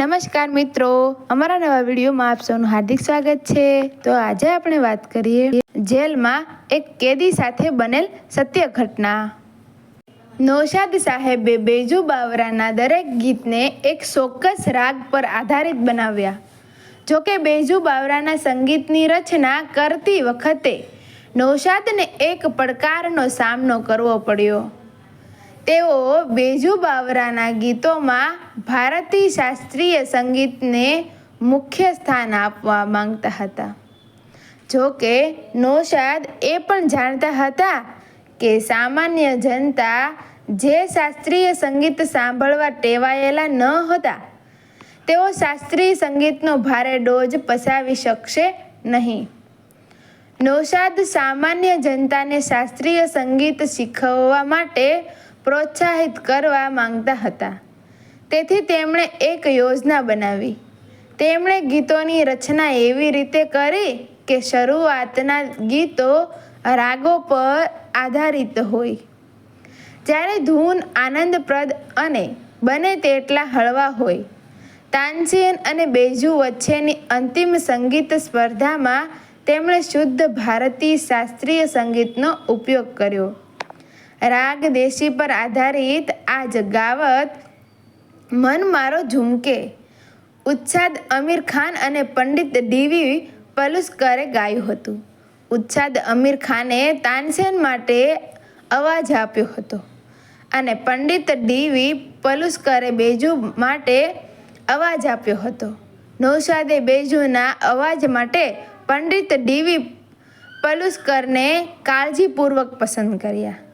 નમસ્કાર મિત્રો, અમારા નવા વિડીયોમાં આપ સૌનું હાર્દિક સ્વાગત છે. તો આજે આપણે વાત કરીએ જેલમાં એક કેદી સાથે બનેલ સત્ય ઘટના. નૌશાદ સાહેબે બેજુ બાવરાના દરેક ગીતને એક ચોક્કસ રાગ પર આધારિત બનાવ્યા. જોકે બેજુ બાવરાના સંગીતની રચના કરતી વખતે નૌશાદને એક પડકારનો સામનો કરવો પડ્યો. તેઓ બેજુ બાવરાના ગીતોમાં ભારતીય શાસ્ત્રીય સંગીતને મુખ્ય સ્થાન આપવા માંગતા હતા. જો કે નૌશાદ એ પણ જાણતા હતા કે સામાન્ય જનતા જે શાસ્ત્રીય સંગીત સાંભળવા ટેવાયેલા ન હતા, તેઓ શાસ્ત્રીય સંગીતનો ભારે ડોજ પસાવી શકશે નહીં. નૌશાદ સામાન્ય જનતાને શાસ્ત્રીય સંગીત શીખવવા માટે પ્રોત્સાહિત કરવા માંગતા હતા. તેથી તેમણે એક યોજના બનાવી. તેમણે ગીતોની રચના એવી રીતે કરી કે શરૂઆતના ગીતો રાગો પર આધારિત હોય. જ્યારે ધૂન આનંદપ્રદ અને બને તેટલા હળવા હોય. તાનસેન અને બેજુ વચ્ચેની અંતિમ સંગીત સ્પર્ધામાં તેમણે શુદ્ધ ભારતીય શાસ્ત્રીય સંગીતનો ઉપયોગ કર્યો. રાગ દેશી પર આધારિત આ જગાવત, મન મારો ઝુમકે. ઉચ્છાદ અમીર ખાન અને પંડિત ડીવી પલુસ્કરે ગાયું હતું. ઉચ્છાદ અમીર ખાને તાનસેન માટે અવાજ આપ્યો હતો અને પંડિત ડીવી પલુસ્કરે બેજુ માટે અવાજ આપ્યો હતો. નૌશાદે બેજુના અવાજ માટે પંડિત ડીવી પલુસ્કરને કાળજીપૂર્વક પસંદ કર્યા.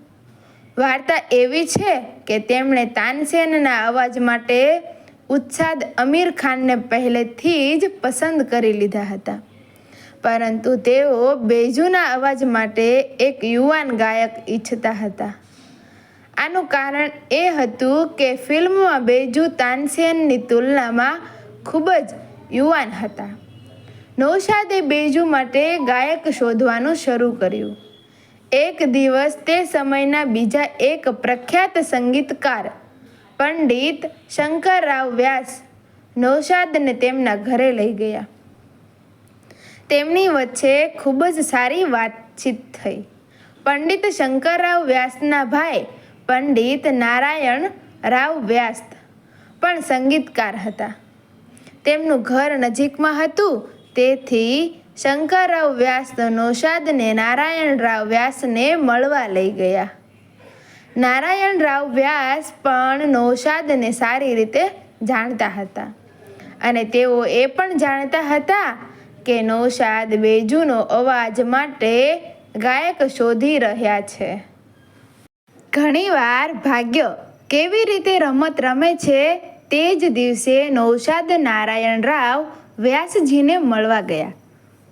વાર્તા એવી છે કે તેમણે તાનસેનના અવાજ માટે ઉત્સાદ અમીર ખાનને પહેલેથી જ પસંદ કરી લીધા હતા. પરંતુ તેઓ બેજુના અવાજ માટે એક યુવાન ગાયક ઈચ્છતા હતા. આનું કારણ એ હતું કે ફિલ્મમાં બેજુ તાનસેનની તુલનામાં ખૂબ જ યુવાન હતા. નૌશાદે બેજુ માટે ગાયક શોધવાનું શરૂ કર્યું. એક દિવસ તે સમયના બીજા એક પ્રખ્યાત સંગીતકાર, પંડિત શંકરરાવ વ્યાસ, નૌશાદને તેમના ઘરે લઈ ગયા. તેમની વચ્ચે ખૂબ જ સારી વાતચીત થઈ. પંડિત શંકરરાવ વ્યાસના ભાઈ પંડિત નારાયણ રાવ વ્યાસ પણ સંગીતકાર હતા. તેમનું ઘર નજીકમાં હતું, તેથી શંકરરાવ વ્યાસ નૌશાદને નારાયણરાવ વ્યાસને મળવા લઈ ગયા. નારાયણરાવ વ્યાસ પણ નૌશાદને સારી રીતે જાણતા હતા. અને તેઓ એ પણ જાણતા હતા કે નૌશાદ બેજુનો અવાજ માટે ગાયક શોધી રહ્યા છે. ઘણીવાર ભાગ્ય કેવી રીતે રમત રમે છે તે જ દિવસે નૌશાદ નારાયણ રાવ વ્યાસજીને મળવા ગયા.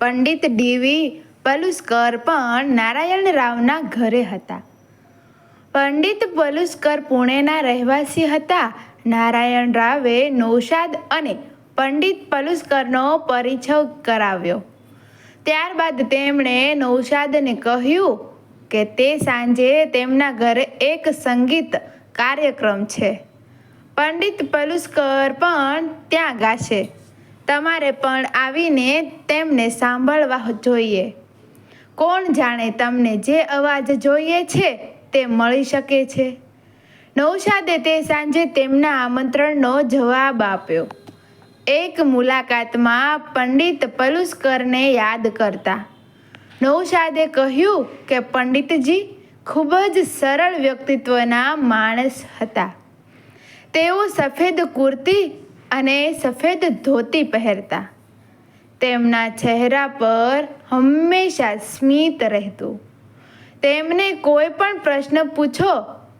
પંડિત ડીવી પલુસ્કર પણ નારાયણ રાવના ઘરે હતા. પંડિત પલુસ્કર પુણેના રહેવાસી હતા. નારાયણ રાવે નૌશાદ અને પંડિત પલુસ્કરનો પરિચય કરાવ્યો. ત્યારબાદ તેમણે નૌશાદને કહ્યું કે તે સાંજે તેમના ઘરે એક સંગીત કાર્યક્રમ છે. પંડિત પલુસ્કર પણ ત્યાં ગાશે. તમારે પણ આવીને તેમને સાંભળવા જોઈએ. કોણ જાણે તમને જે અવાજ જોઈએ છે તે મળી શકે છે? નૌશાદે તે સાંજે તેમના આમંત્રણનો જવાબ આપ્યો. એક મુલાકાતમાં પંડિત પલુસ્કરને યાદ કરતા. નૌશાદે કહ્યું કે પંડિતજી ખૂબ જ સરળ વ્યક્તિત્વના માણસ હતા. તેઓ સફેદ કુર્તી અને સફેદ ધોતી પહેરતા. તેમના ચહેરા પર હંમેશા સ્મિત રહેતું. તેમને કોઈ પણ પ્રશ્ન પૂછો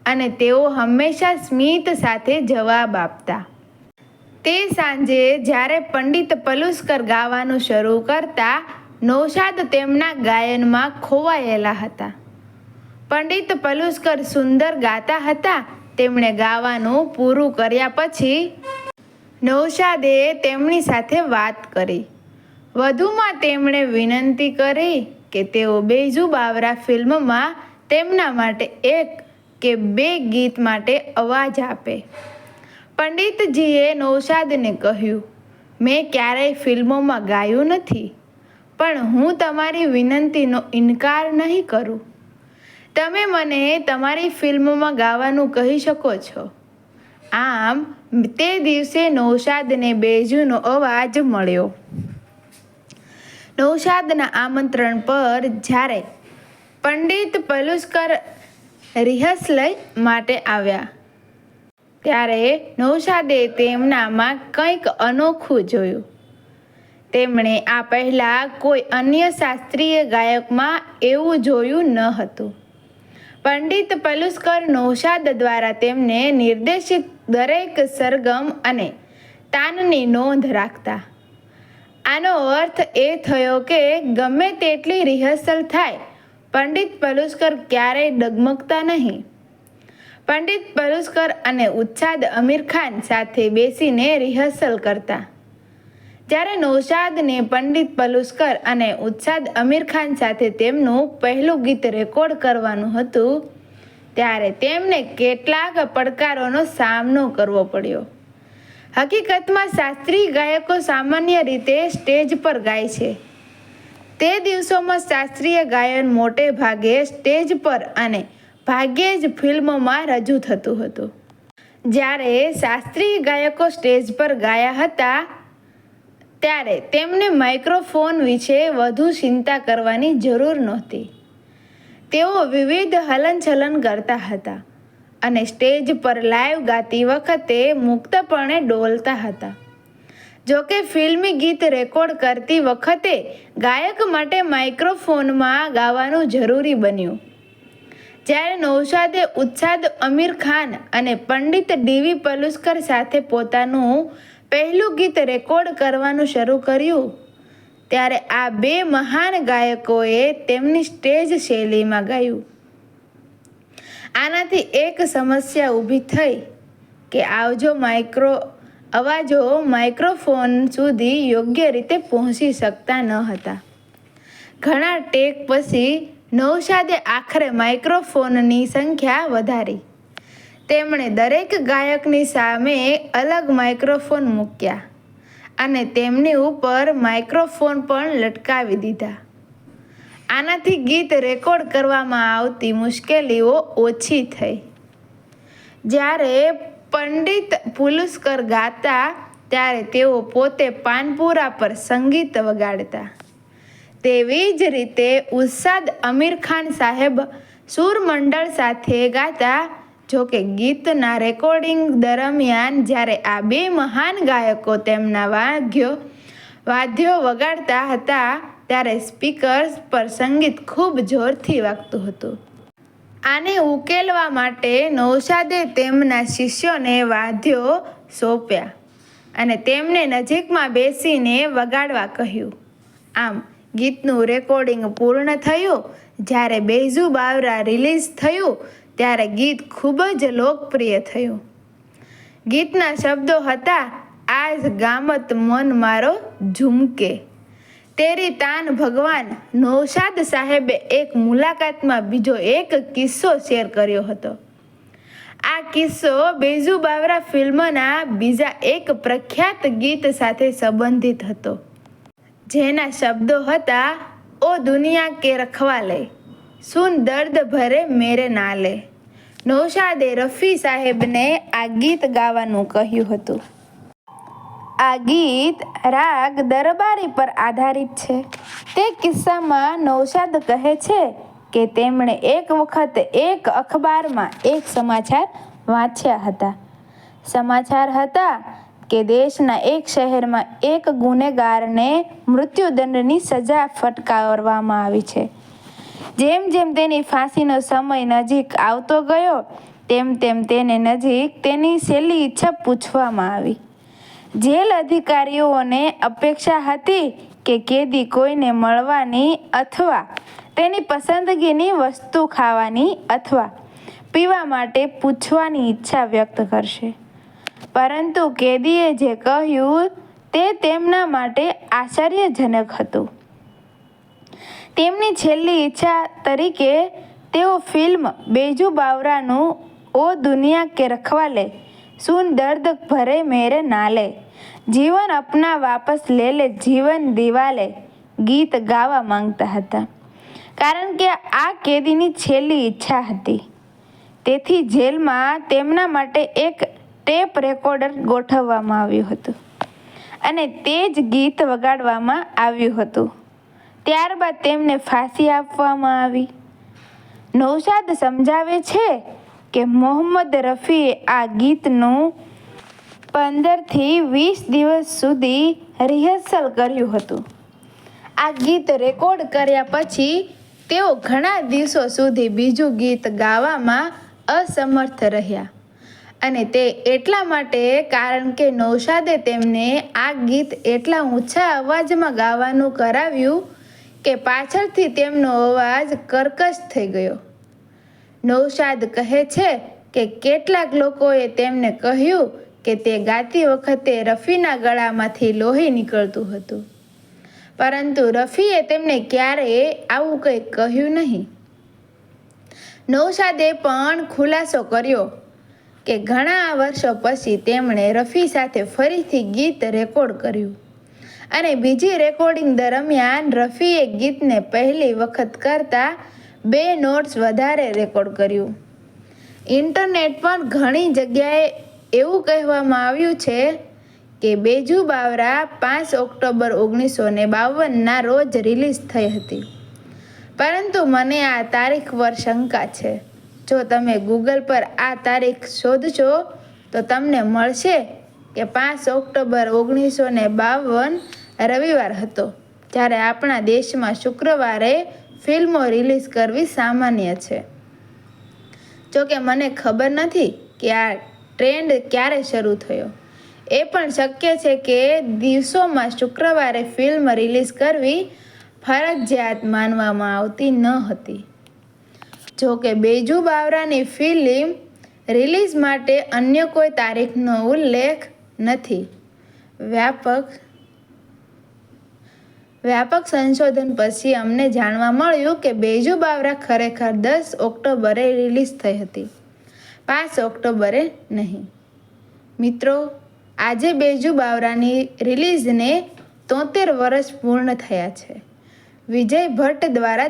અને તેઓ હંમેશા સ્મિત સાથે જવાબ આપતા. તે સાંજે જ્યારે પંડિત પલુસ્કર ગાવાનું શરૂ કરતા, નૌશાદ તેમના ગાયનમાં ખોવાયેલા હતા. પંડિત પલુસ્કર સુંદર ગાતા હતા. તેમણે ગાવાનું પૂરું કર્યા પછી નૌશાદે તેમની સાથે વાત કરી. વધુમાં તેમણે વિનંતી કરી કે તેઓ બેજુ બાવરા ફિલ્મમાં તેમના માટે એક કે બે ગીત માટે અવાજ આપે. પંડિતજીએ નૌશાદને કહ્યું, મેં ક્યારેય ફિલ્મોમાં ગાયું નથી, પણ હું તમારી વિનંતીનો ઇનકાર નહીં કરું. તમે મને તમારી ફિલ્મમાં ગાવાનું કહી શકો છો. આમ, તે દિવસે નૌશાદને બેજુનો અવાજ મળ્યો. નૌશાદના આમંત્રણ પર જ્યારે પંડિત પલુસ્કર રિહર્સલ માટે આવ્યા, ત્યારે નૌશાદે તેમનામાં કંઈક અનોખું જોયું. તેમણે આ પહેલાં કોઈ અન્ય શાસ્ત્રીય ગાયકમાં એવું જોયું ન હતું. પંડિત પલુસ્કર નૌશાદ દ્વારા તેમને નિર્દેશિત દરેક સરગમ અને તાનની નોંધ રાખતા. આનો અર્થ એ થયો કે ગમે તેટલી રિહર્સલ થાય, પંડિત પલુસ્કર ક્યારેય ડગમગતા નહીં. પંડિત પલુસ્કર અને ઉચ્છાદ અમીર ખાન સાથે બેસીને રિહર્સલ કરતા. જ્યારે નૌશાદને પંડિત પલુસ્કર અને ઉચ્છાદ અમીર ખાન સાથે તેમનું પહેલું ગીત રેકોર્ડ કરવાનું હતું ત્યારે તેમને કેટલાક પડકારોનો સામનો કરવો પડ્યો. હકીકતમાં શાસ્ત્રીય ગાયકો સામાન્ય રીતે સ્ટેજ પર ગાય છે. તે દિવસોમાં શાસ્ત્રીય ગાયન મોટે ભાગે સ્ટેજ પર અને ભાગ્યે જ ફિલ્મોમાં રજૂ થતું હતું. જ્યારે શાસ્ત્રીય ગાયકો સ્ટેજ પર ગાયા હતા, ત્યારે તેમને માઇક્રોફોન વિશે વધુ ચિંતા કરવાની જરૂર નહોતી. તેઓ વિવિધ હલનચલન કરતા હતા અને સ્ટેજ પર લાઈવ ગાતી વખતે મુક્તપણે ડોલતા હતા. જોકે ફિલ્મી ગીત રેકોર્ડ કરતી વખતે ગાયક માટે માઇક્રોફોનમાં ગાવાનું જરૂરી બન્યું. જ્યારે નૌશાદે ઉત્સાદ અમીર ખાન અને પંડિત ડીવી પલુસ્કર સાથે પોતાનું પહેલું ગીત રેકોર્ડ કરવાનું શરૂ કર્યું ત્યારે આ બે મહાન ગાયકોએ તેમની સ્ટેજ શૈલીમાં ગાયું. આનાથી એક સમસ્યા ઊભી થઈ કે આવજો માઇક્રો, અવાજો માઇક્રોફોન સુધી યોગ્ય રીતે પહોંચી શકતા ન હતા. ઘણા ટેક પછી નૌશાદે આખરે માઇક્રોફોનની સંખ્યા વધારી. તેમણે દરેક ગાયકની સામે અલગ માઇક્રોફોન મૂક્યા. અને તેમની ઉપર માઇક્રોફોન પણ લટકાવી દીધા. આનાથી ગીત રેકોર્ડ કરવામાં આવતી મુશ્કેલીઓ ઓછી થઈ. જ્યારે પંડિત પુલુસ્કર ગાતા, ત્યારે તેઓ પોતે પાનપુરા પર સંગીત વગાડતા. તેવી જ રીતે ઉસ્તાદ અમીર ખાન સાહેબ સુરમંડળ સાથે ગાતા જોકે ગીતના રેકોર્ડિંગ દરમિયાન જ્યારે આ બે મહાન ગાયકો તેમના વાદ્યો વાદ્યો વગાડતા હતા, ત્યારે સ્પીકર્સ પર સંગીત ખૂબ જોરથી વાગતું હતું. આને ઉકેલવા માટે નૌશાદે તેમના શિષ્યોને વાદ્યો સોંપ્યા અને તેમને નજીકમાં બેસીને વગાડવા કહ્યું. આમ, ગીતનું રેકોર્ડિંગ પૂર્ણ થયું, જ્યારે બેઝુ બાવરા રિલીઝ થયું ત્યારે ગીત ખૂબ જ લોકપ્રિય થયું. ગીતના શબ્દો હતા, આજ ગામત મન મારો ઝુમકે. તેરી તાન ભગવાન નૌશાદ સાહેબે એક મુલાકાતમાં બીજો એક કિસ્સો શેર કર્યો હતો. આ કિસ્સો બેજુ બાવરા ફિલ્મના બીજા એક પ્રખ્યાત ગીત સાથે સંબંધિત હતો. જેના શબ્દો હતા, ઓ દુનિયા કે રખવા લે સુન દર્દ ભરે મેરે નાલે. નૌશાદે રફી સાહેબને આ ગીત ગાવાનું કહ્યું હતું. આ ગીત રાગ દરબારી પર આધારિત છે. તે કિસ્સામાં નૌશાદ કહે છે કે તેમણે એક વખત એક અખબારમાં એક સમાચાર વાંચ્યા હતા. સમાચાર હતા કે દેશના એક શહેરમાં એક ગુનેગારને મૃત્યુદંડની સજા ફટકારવામાં આવી છે. જેમ જેમ તેની ફાંસીનો સમય નજીક આવતો ગયો, તેમ તેમ તેને નજીક તેની છેલ્લી ઈચ્છા પૂછવામાં આવી. જેલ અધિકારીઓને અપેક્ષા હતી કે કેદી કોઈને મળવાની અથવા તેની પસંદગીની વસ્તુ ખાવાની અથવા પીવા માટે પૂછવાની ઈચ્છા વ્યક્ત કરશે. પરંતુ કેદીએ જે કહ્યું તે તેમના માટે આશ્ચર્યજનક હતું. તેમની છેલ્લી ઈચ્છા તરીકે તેઓ ફિલ્મ બેજુ બાવરાનું ઓ દુનિયા કે રખવાલે સુન દર્દ ભરે મેરે નાલે જીવન અપના વાપસ લે લે, જીવન દિવાલે ગીત ગાવા માંગતા હતા. કારણ કે આ કેદીની છેલ્લી ઈચ્છા હતી. તેથી જેલમાં તેમના માટે એક ટેપ રેકોર્ડર ગોઠવવામાં આવ્યું હતું. અને તે જ ગીત વગાડવામાં આવ્યું હતું. ત્યારબાદ તેમને ફાંસી આપવામાં આવી. નૌશાદ સમજાવે છે કે મોહમ્મદ રફીએ આ ગીતનું પંદરથી વીસ દિવસ સુધી રિહર્સલ કર્યું હતું. આ ગીત રેકોર્ડ કર્યા પછી તેઓ ઘણા દિવસો સુધી બીજું ગીત ગાવામાં અસમર્થ રહ્યા. અને તે એટલા માટે કારણ કે નૌશાદે તેમને આ ગીત એટલા ઊંચા અવાજમાં ગાવાનું કરાવ્યું કે પાછળથી તેમનો અવાજ કર્કશ થઈ ગયો. નૌશાદ કહે છે કે કેટલાક લોકોએ તેમને કહ્યું કે તે ગાતી વખતે રફીના ગળામાંથી લોહી નીકળતું હતું. પરંતુ રફીએ તેમને ક્યારેય આવું કંઈ કહ્યું નહીં. નૌશાદે પણ ખુલાસો કર્યો કે ઘણા વર્ષો પછી તેમણે રફી સાથે ફરીથી ગીત રેકોર્ડ કર્યું. અને બીજી રેકોર્ડિંગ દરમિયાન રફીએ ગીતને પહેલી વખત કરતાં બે નોટ્સ વધારે રેકોર્ડ કર્યું. ઇન્ટરનેટ પર ઘણી જગ્યાએ એવું કહેવામાં આવ્યું છે કે બેજુ બાવરા પાંચ ઓક્ટોબર ઓગણીસો ને બાવનના રોજ રિલીઝ થઈ હતી. પરંતુ મને આ તારીખ પર શંકા છે. જો તમે ગૂગલ પર આ તારીખ શોધશો તો તમને મળશે કે પાંચ ઓક્ટોબર ઓગણીસો ને બાવન રવિવાર હતો જ્યારે આપણા દેશમાં શુક્રવારે ફિલ્મો રિલીઝ કરવી સામાન્ય છે. જોકે મને ખબર નથી કે આ ટ્રેન્ડ ક્યારે શરૂ થયો. એ પણ શક્ય છે કે દિવસોમાં શુક્રવારે ફિલ્મ રિલીઝ કરવી ફરજિયાત માનવામાં આવતી ન હતી. જો કે બેજુ બાવરાની ફિલ્મ રિલીઝ માટે અન્ય કોઈ તારીખનો ઉલ્લેખ નથી. વ્યાપક વ્યાપક સંશોધન પછી અમને જાણવા મળ્યું કે બેજુ બાવરા ખરેખર દસ ઓક્ટોબરે રિલીઝ થઈ હતી. પાંચ ઓક્ટોબરે નહીં. મિત્રો, આજે બેજુ બાવરાની રિલીઝને તોતેર વર્ષ પૂર્ણ થયા છે. વિજય ભટ્ટ દ્વારા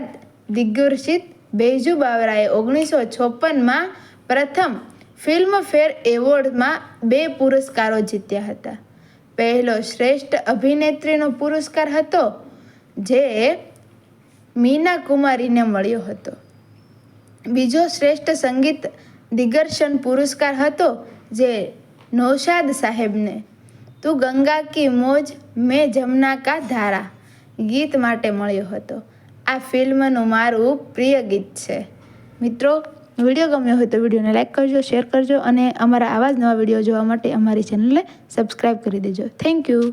દિગ્દર્શિત બેજુ બાવરાએ ઓગણીસો છપ્પનમાં પ્રથમ ફિલ્મફેર એવોર્ડમાં બે પુરસ્કારો જીત્યા હતા. પહેલો શ્રેષ્ઠ અભિનેત્રીનો પુરસ્કાર હતો જે મીના કુમારીને મળ્યો હતો. બીજો શ્રેષ્ઠ સંગીત દિગ્દર્શન પુરસ્કાર હતો જે નૌશાદ સાહેબને, તું ગંગા કી મોજ મેં જમના કા ધારા ગીત માટે મળ્યો હતો. આ ફિલ્મનું મારું પ્રિય ગીત છે. મિત્રો, વીડિયો ગમ્યો હોય તો વિડીયોને લાઇક કરજો, શેર કરજો અને અમારા આવા જ નવા વીડિયો જોવા માટે અમારી ચેનલને સબસ્ક્રાઈબ કરી દેજો. Thank you.